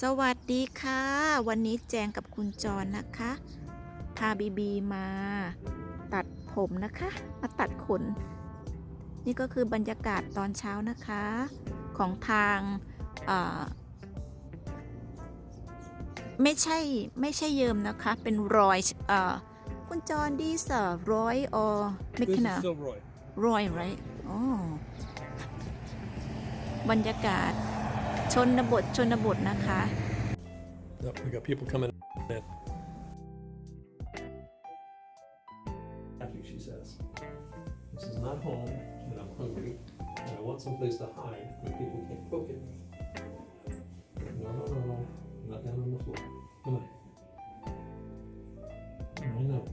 สวัสดีค่ะ วันนี้แจงกับคุณจรนะคะพาบีบีมา ตัดผมนะคะ มาตัดขน นี่ก็คือบรรยากาศตอนเช้านะคะ ของทางเอ่อไม่ใช่ไม่ใช่เยิมนะคะ เป็นรอยเอ่อคุณจรดีสรอยออไม่ This ข is นาด Silroy. รอยไรอ๋อบรรยากาศ ชนบทชนบทนะคะ Yep, we got people coming in. Happy, she says. This is not home, and I'm hungry, and I want someplace to hide where people can't poke at me. No, no, no, no, not down on the floor. Come on. I know.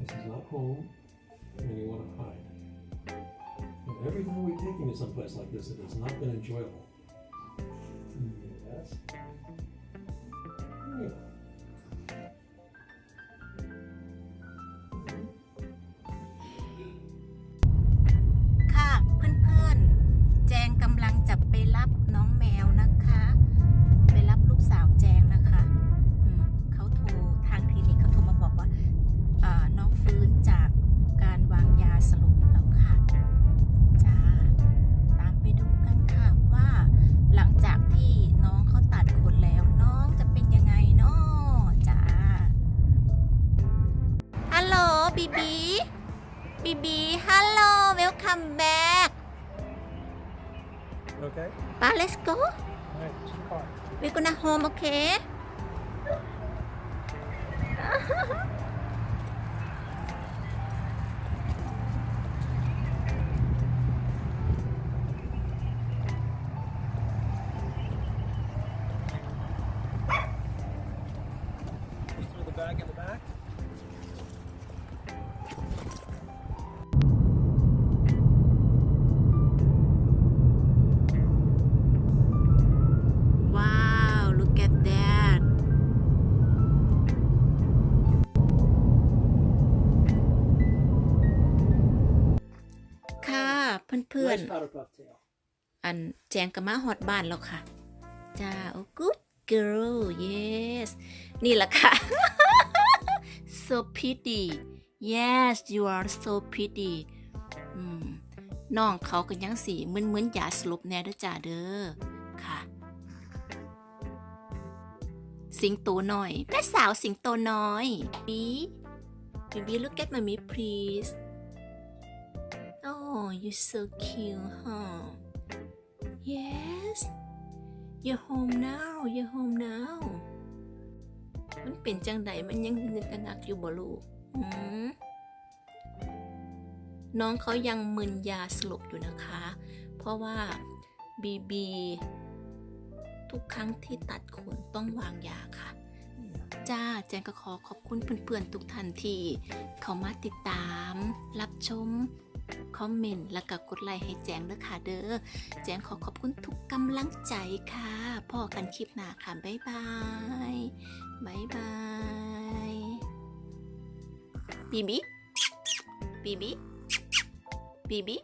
This is not home, every time we take him to someplace like this, it has not been enjoyable. Yes. บีบีบีบีฮัลโหลเวลคัมแบ็ก Okay. ป้า let's go All right, to the car. we're gonna home okay Just เพื่อน Nice powder puff tail. ๆอันแจงกับมาฮอดบ้านแล้วค่ะ จ้า โอ้ good girl yes นี่แหละค่ะ so pretty yes you are so pretty อืมน้องเขาก็ยังสีมึนๆนๆอย่าสลบแน่เด้อจ้าเด้อ ค่ะ สิงโตน้อยแม่สาวสิงโตน้อยบีบีบี look at mommy please oh you so cute huh yes you're home now you're home now มันเป็นจังใดมันยังนึกกะงักอยู่บ่ลูกน้องเขายังมึนยาสลบอยู่นะคะ เพราะว่าบีบีทุกครั้งที่ตัดขนต้องวางยาค่ะ จ้าแจงก็ขอขอบคุณเพื่อนๆทุกท่านที่ เขามาติดตาม รับชม คอมเมนต์และก็กดไลค์ให้แจงเด้อค่ะเด้อแจงขอขอบคุณทุกกำลังใจค่ะพ่อกันคลิปหน้าค่ะ บ๊ายบายบ๊ายบายบีบีบีบีบีบี